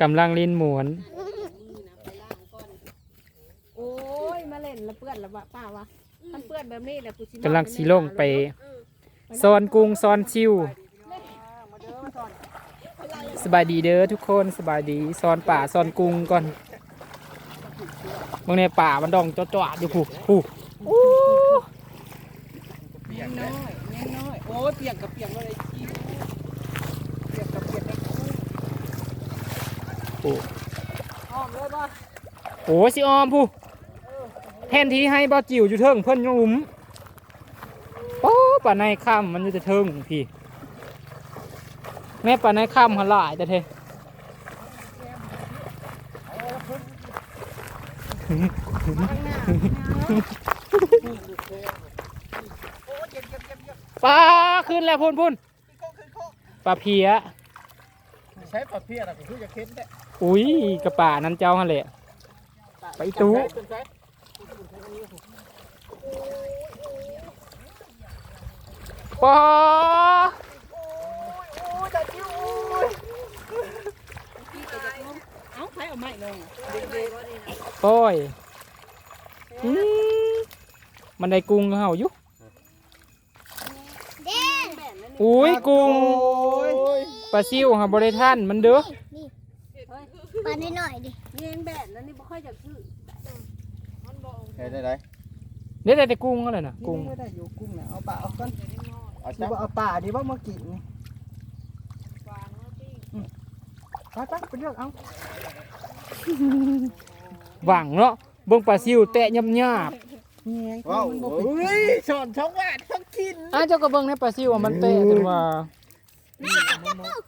กำลังลินหมวน โอ้ย มาเล่นแล้วเปื้อนแล้ววะป้าวะมันเปื้อนแบบนี้แหละกูสินอนกำลังสีลงไปซอนกุ้งซอนชิวสบายดีเด้อทุกคนสบายดีซอนป่าซอนกุ้งก่อนบางในป่ามันดองจ้อๆอยู่ผู้ผู้อู้เปียกน้อยแง่น้อยโอ้ยเปียกกับเปียกอะไรกินเปียกกับเปียกนะ ผู้อ้อมเลยบ่โอ้ยสิออมผู้แทนที่ให้บ่จิ๋วอยู่เทิงเพิ่นหลุมโอ้ป่าในค่ำมันอยู่จะเทิงพี่ แม่ป่าในค่ำหันหลายแต่เทโอ้ยเจ็บเจ็บเจ็บเจ็บปลาขึ้นแล้วพุ่นพุ่นขึ้นโคกขึ้นโคกปลาเพียใช้ปลาเพียร์อะก็คือจะเค็มแท้ อุ้ยกระป่านั้นเจ้าหันแหละ ไปตู้ขึ้นใช้ปอโอ้ยตาจิ้วโอ้ยเอ้าใครเอาไม้ลงโอ้ยอืมมันได้กุ้งเห่าอยู่อุ้ยกุ้งโอ้ยปลาซิวค่ะบริท่านมันเด้อ ปลาหน่อยๆดิเงี้ยงแบนนั่นนี่บ่ค่อยจะซื้อเห็นได้ไหมเดี๋ยวแต่กุ้งอะไรนะกุ้งไม่ได้อยู่กุ้งนะเอาปลาเอาก่อนเอาดีจับว่าเอาปลาดีว่ามากินนี่ไปไปไปเลือกเอาหวังเนาะเบิ่งปลาซิวแตะยับยับเงี้ยว้าวมันบ่โอ้เป็นยสอนช่องว่าต้องกินอ้าวเจ้าก็เบิ่งในปลาซิวอะมันแตะจนว่านี่จะปาก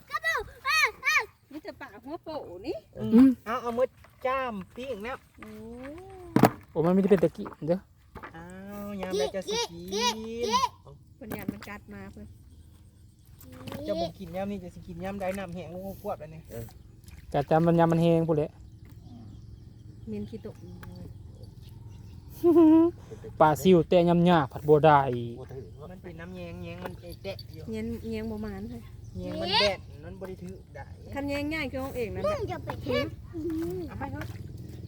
หัวโปนี่อืมเอาเอามือจ้ามปิ้งนะโอ้มันไม่ได้เป็นตะกี้เด้ออ้าวยามใดจะสิกินเพิ่นยันมันกัดมาเพิ่นจะบ่กินยามนี้จะสิกินยามใดน้ำแห้งลงขวดอันนี้กะจำมันยามมันแหงพู้นแหละ เมนขี้ตกปลาซิวแตะยับยับผัดบัวได้มันเป็นน้ำแยงแยงมันเตะอยู่เงี้ยเงี้ยงบ่มานเลย แยงมันแดดมันบ่ได้ถือได้คันเงี้ยงง่ายคือของเองนั่นมึแหละงจะไปเห็นเอาไปเถอะ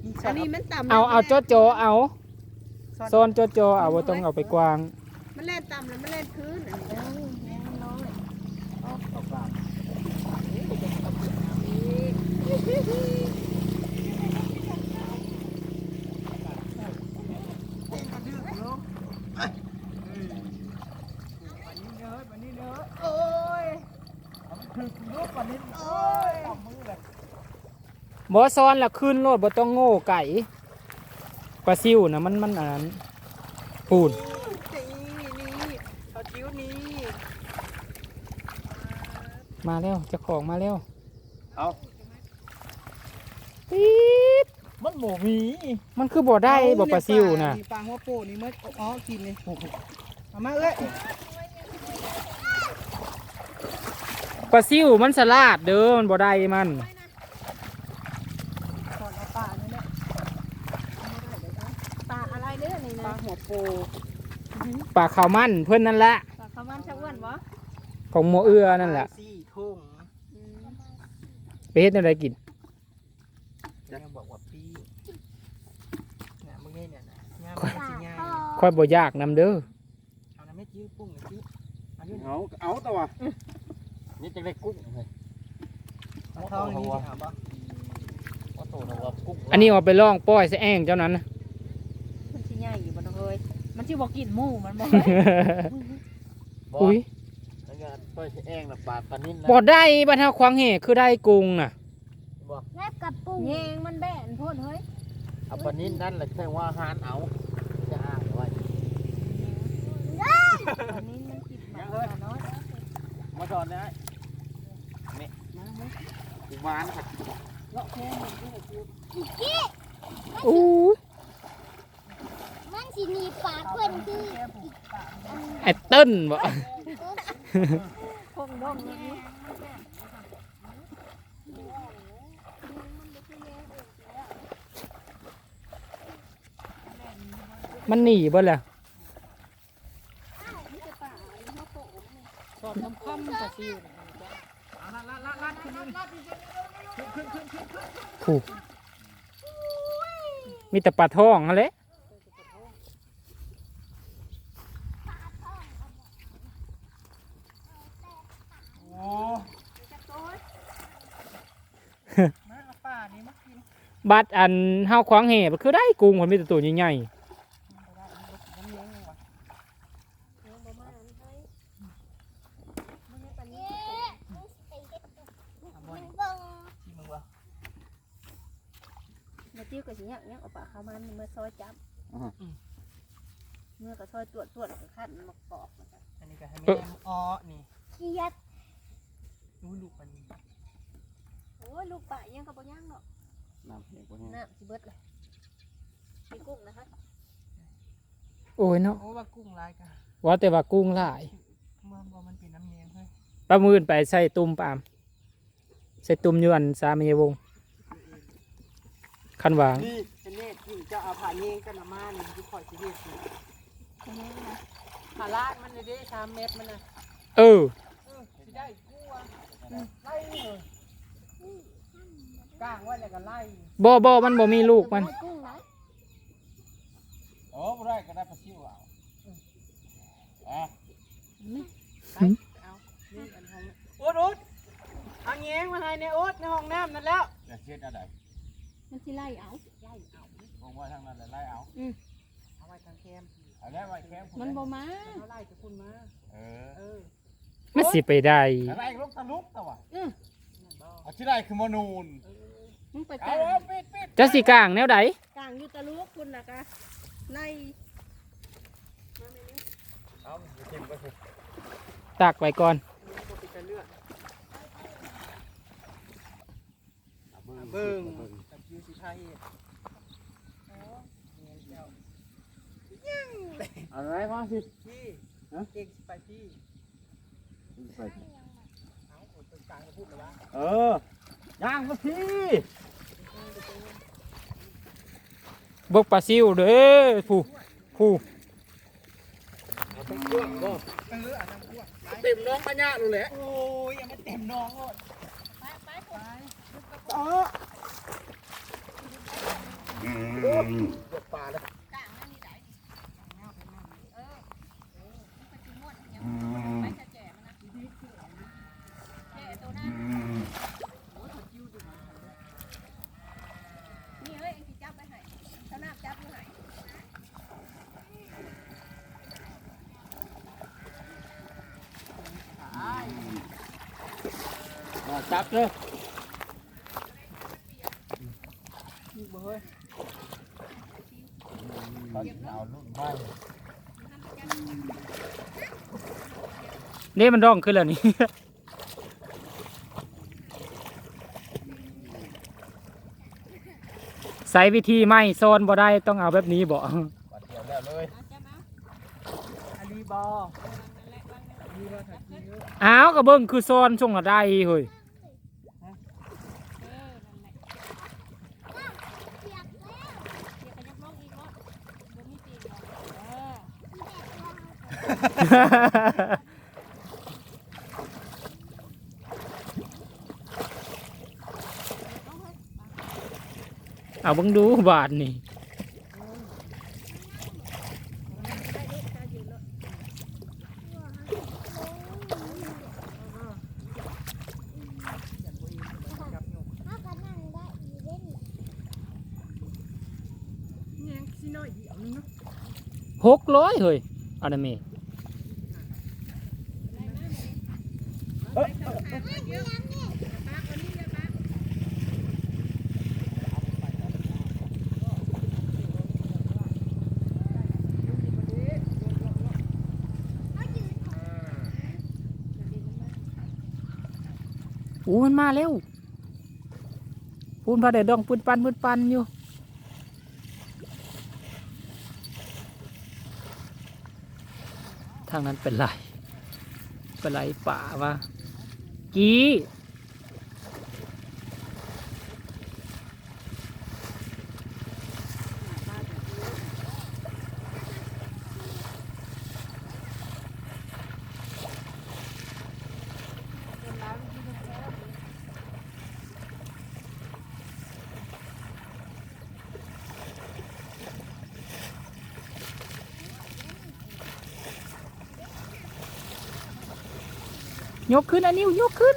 นี่สอัอนนนี้นี้มันต่ำเอาเอาโจโจเอาสอนซ่อนโจโจเอาบ่ต้องเอาไปกวาง มันแล่นต่ำแล้วมันแล่นพื้นอันนี้เอาเอาปลา โอ้ย บ่ซ้อนแล้วขึ้นรถบ่ต้องโง่ไก่ปลาซิวนะมันมันอันนั้นปูนนี่นี่เอาจิ้วนี่มาแล้วเจ้าของมาแล้วเอาปี๊ดมันหมูมี มันคือบ่ได้บ่ปลาซิวนะปลาหัวโปนี่มันอ๋อกินเลยเอามาเอ้ย ปลาซิวมันสลาดเด้อมันบ่ได้มันสอนเอาปลานี่แหละปลาอะไรเด้อนี่ปลานะหัวโปปลาขาวมันเพิ่นนั่นแหละปลาขาวมันชะอ้วนบ่ของโมเอื้อนั่นแหละสี่ทุ่งไปเฮ็ดอะไรกินยังบอกว่าปีเนี่ยมึงนี่เนี่ยนะงามมันสิง่ายค่อยบ่ยากนำเด้อเอาน้ำไม่จิ้วปุ้งหน่อยจิ้วเอาอยู่เอาเอาตัว นี่จะได้กุ้งเลยเอาทองนี่สิหาบ่ว่าตัวเราว่ากุ้งอันนี้เอาไปล่องป้อยซะแองเจ้านั้นนะ มันสิใหญ่อยู่บ่น้องเอ้ยมันสิบ่กินหมูมันบ่อุ้ยแล้วก็ต้อยแองนะปลาปลานิ่นนะบ่ได้บัดเฮาควางแห่คือได้กุ้งน่ะแลบกับปูแยงมันแบนโพดเฮ้ยเอาปลานิ่นนั่นแหละแค่ว่าหานเอาจะอ้างไว้ อันนี้มันกินหมาปลาน้อย มาสอนนะนี่กุ มารครับเลาะแค่นี้ก็ได้กินอู้ยมันสิมีปากเพื่อนคือไอ้เติ้นบ่คงดงนี้มันหนีบ่ล่ะ สอนคำๆปลาซิว เอาละละละละขึ้นนี่ ผู้ มีแต่ปลาทองนั่นแหละโอ้มาเอาป่านี่มากิน บัดอันเฮาขวางแห่มันคือได้กุ้งมันมีแต่ตัวใหญ่มันบ่ได้มันบ่กินน้ำเลี้ยงเลยวะ เย้ไอ้เด็ก เอาบ่ มัน นี่ เบิ่ง ที่มึงวะ มาจิ้ว กับสิเนี่ยเนี่ยเอาปากเข้ามันเมื่อซอยจับเมื่อก็ซอยตรวจตรวจแล้วก็ขั้นมากรอกมันก็อันนี้ก็ให้แม่อ้อนี่เกียดรู้ลูกมันนี่โอ้ยลูกปะยังกับบ่ย่างเนาะน้ำเพียงกว่านี้น้ำสิเบิดเลยมีกุ้งนะคะๆโอ้ยเนาะโอ้ว่ากุ้งลายกะว่าแต่ว่ากุ้งหลายเมื่อบ่มันเป็นน้ำเลี้ยงเฮ้ยปลามื่นไปใส่ตุ่มปามใส่ตุ่มอยวนสามยวง คันหวางนี่เป็นเนตที่จะเอาผ่านเยงกันละมานี่คือคอยชีวิตสิผ่าลาดมันเลยเด้สามเมตรมันน่ะเออเออสิได้กลัวไล่เลยก้างไว้แล้วก็ไล่บ่บ่มันบ่มีลูกมันกุ้งนะโอ้บ่ได้ก็ได้ปลาซิวเอาอะไปเอานี่อันห้องอุดอุดเอาแงงมาให้ในอุดในห้องน้ำนั่นแล้วจะเช็ดอะไร มันสิไล่เอา ไล่เอาวงไว้ทางนั้นเลยไล่เอาเอาไว้ทางแคมเอาแล้วไว้แคมมันบ่มาเอาไล่จะคุณมาเออเออมันสิไปได้อะไรลูกตะลุกตะวะนั่นบ่เอาที่ได้คือมนูนมึงไปเอากลางเอาปิดปิดจะสิกลางแนวใดกลางอยู่ตะลุกคุณล่ะกะไล่เอาอยู่ทิมก็ถูกตักไว้ก่อนบ่ปิดแต่เลือด เบิ่ง เบิ่งกับคิวสิพาเฮ็ดโอ้แงงเจ้าอะไรมาสิพี่ฮะเก่งสิไปพี่ไปเอาอดตรงกลางก็พูดเลยว่าเออย่างมาสิบกปลาซิวเด้อผู้ผู้เอาต้องเครื่องบ่เอออันนั้นพวกไปเต็มน้องปัญญาเลยแหละโอ้ยยังไม่เต็มน้องหมดไปไปไป เออเดือดปลาเลยกลางนั่นนี่ได้เออเออมันก็สิม่วนอย่างไปจะแจ่มันนะแจ่ตัวนั้นนี่เฮ้ยเอ็งสิจับไปให้ถ้าน้ำจับอยู่ให้ มาจับเลย นี่บ่เฮ้ย เขาจะเอาลูกไม้ นี่มันร่องขึ้นแล้วนี่ใส่วิธีไม่โซนบ่ได้ต้องเอาแบบนี้บ่วันเดียวแล้วเลยอาลีบออาลีบอถักกี้เยอะอ้าวก็เบิ่งคือโซนช่วงละได้เฮ้ย เปียกแล้วเอาเบิ่งดูบาทนี่จับหนูถ้ากันนั่งได้อีเล่นแงงสิน้อยเดียวนึงเนาะหกร้อยเฮ้ยเอั อู้มันมาแล้วพูนพาเดดดองปืนปันปืนปันอยู่ทางนั้นเป็นไร เป็นไรป่าวะกี้ ยกขึ้นอันนิ้วยกขึ้น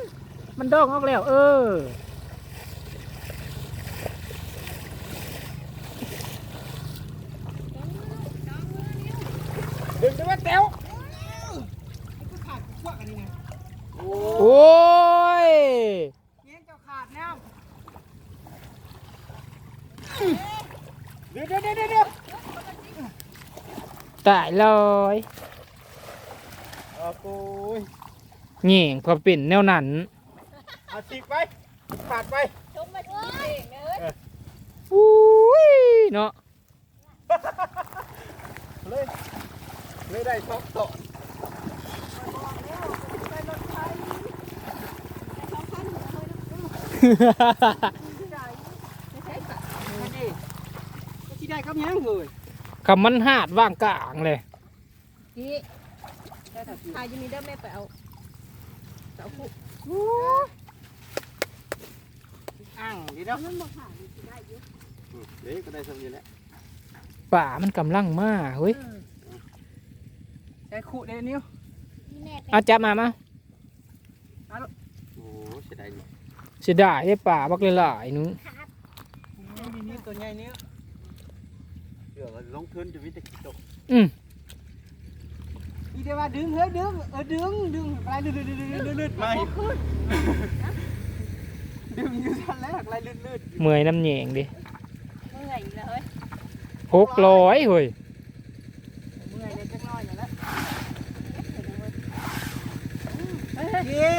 มันดองออกแล้ว เออ ดึงไปว่าเต้วกูขาดกูขวกันนี่ไงโอ้ยเงี้ยเจ้าขาดแนวเดี๋ยวเดี๋ยวเดี๋ยวเดี๋ยวตายเลยโอ้โห แง่งพอเป็นแนวนั้นเอาฉีกไปขาดไปชมมาชีเองเลยอุ้ยเนาะเลยเลยได้ช็อกโตะมาดิก็ที่ได้ครับยังเลยคำมันหาดว่างกลางเลยพี่ได้ถัดอยู่อายุนี้ได้แม่ไปเอา เสาคู่อ่างดีเนาะเด็กก็ได้สำเร็จแล้วป่ามันกำลังมาเฮ้ยใช้คู่เด้นิ้วนี่แม่ไปเอาจับมามาโอ้เสียดายนี่เสียดายได้ป่าบักหลายๆนึงมีนิ้วตัวใหญ่นิ้วเดี๋ยวลงทุนจะวิตกิโตอืมอีเดียวว่าดึงเฮ้ยดึงเออดึงดึงอะไรลืดลืดลืดลืดลืดมาอีกดึงอยู่ทันแล้วอะไรลืดลืดเมื่อยน้ำแยงดิเมื่อยอีกแล้วเฮ้ยหกร้อยเฮ้ยเมื่อยเลยจักน้อยอย่างละยี่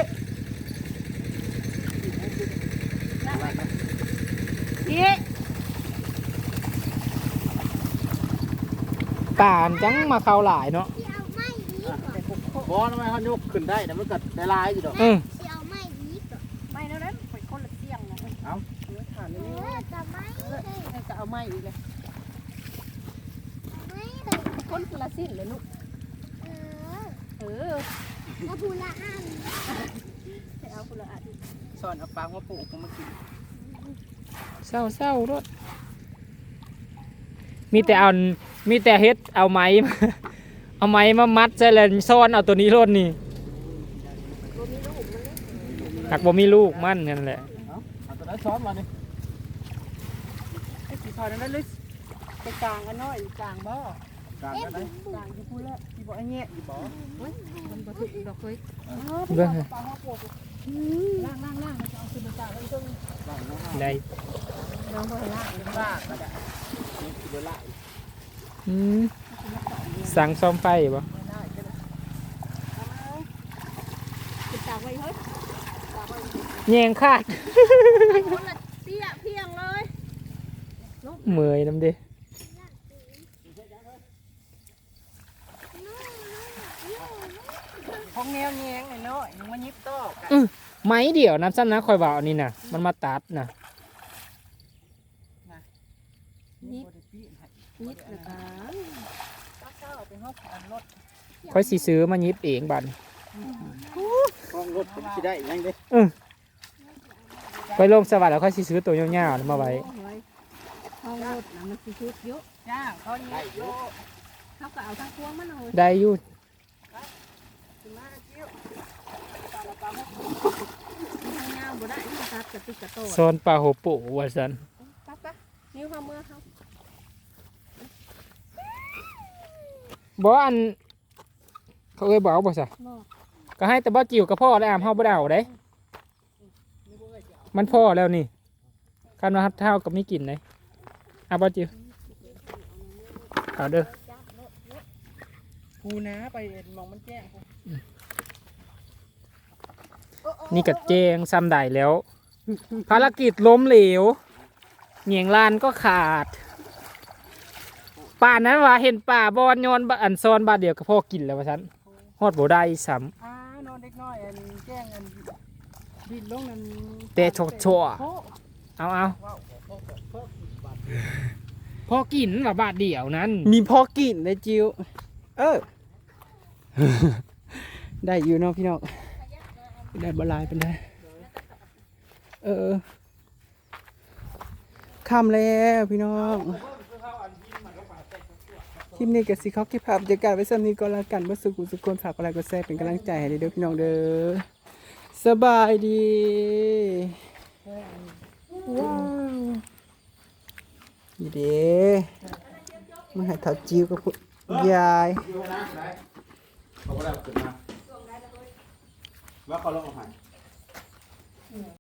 พี่ป่านจังมาเข้าหลายเนาะ ที่เอาไม้ดีกว่า บอลทำไมเขายกขึ้นได้แต่มันก็ได้ลายอยู่ดอกอืมที่เอาไม้ดีกว่าไม่แล้วนั้นเป็นคนละเสียงนะเนื้อขาดเอนี่อจะไม้เลยจะเอาไม้อีกเลยไม้เลยคนละสิ้นเลยลูกเออเออแล้วพูละอันไปเอาคนละอันสอนเอาปลามาปลูกมากินเศร้าเศร้ารถมีแต่เอามีแต่เฮ็ดเอาไม้มา เอาไม้มามัดใส่แล้วซ่อนเอาตัวนี้รถนี่หักบ่มีลูกมันนั่นแหละเอาตัวนั้นซ้อมมาดิไอ้สีทอนั้นเลยไปกลางกันน้อยกลางบ่กลางกันได้กลางอยู่พูดแล้วอีบ่ไอ้เงี้ยอีบ่มันบ่ถูกดอกเฮ้ยเบิ่งให้ปลามาปลูกล่างล่างล่างมันจะเอาขึ้นมาจากแล้วต้องกลางน้องได้น้องบ่ให้ลากล่างก็ได้นี่คือเวลาอืม สั่งซ่อมไฟบ่ติดตากไว้เฮ้ยแยงขาด คนละเตี้ยเพียงเลยเมื่อยน้ำเด้ของแนวแยงหน่อยน้อยยังมายิบโต๊ะไม้เดียวน้ำซ้ำนะคอยว่าอันนี้น่ะมันมาตัดน่ะยิบนิดนะ ข้าวไปห้องผ่านรถค่อยสิซื้อมายิบเองบัดนี้ห้องรถผมสิได้ยังเด้ไปลงสวัสดิ์แล้วค่อยสิซื้อตัวยาวๆมาไว้ห้องรถนะมันสิชุดเยอะย่างเขานี่โยเขาก็เอาทั้งพวงมันเลยได้อยู่มาเที่ยวทางยาวบ่ได้ที่ตัดกับติ๊กกระโตโซนปลาโหโปว่าซั่นปั๊บปั๊บนิ้วความเมื่อเขา บ่อัน เขาเอ้ยบ่เอาบ่ซะก็ให้แต่บ่จิ๋วกับพ่อได้อามเฮาบ่ได้เอาเด้มันพ่อแล้วนี่คันว่าเท่ากับมีกลิ่นเลยเอาบ่จิ๋วเอาเด้อกูนะไปมองมันแจ้งนี่ก็แจ้งซ้ำได้แล้ว ภารกิจล้มเหลวเหนียงลานก็ขาด ป่านนั้นว่าเห็นป่าบอนยอนบอันซอนบาดเดียวกับพ่อกินแล้วว่าฉันฮอดบ่ได้ซ้อ่านอนเด็กน้อยอันแจ้งอันดินลงนั่นำแต่โชดชัวเอาเอาพ่อกินว่าบาดเดียวนั้น มีพอกินเลยจิวเออ ได้อยู่เนาะพี่น้องได้บหลายเป็นได้เออค่ำแล้วพี่น้องค ลิปนี้กับซีเขาคิดภาพบรรยากาศไว้สัมนี้ก็แล้วกันว่าสุขุสุขคนฝากอะไรก็แซ่เป็นกำลังใจให้เด็กพี่น้องเด้อสบายดีว้าวนี่เด้มาให้ถอดจิ้วกับผู้ยายเขาก็เขาลงออหาย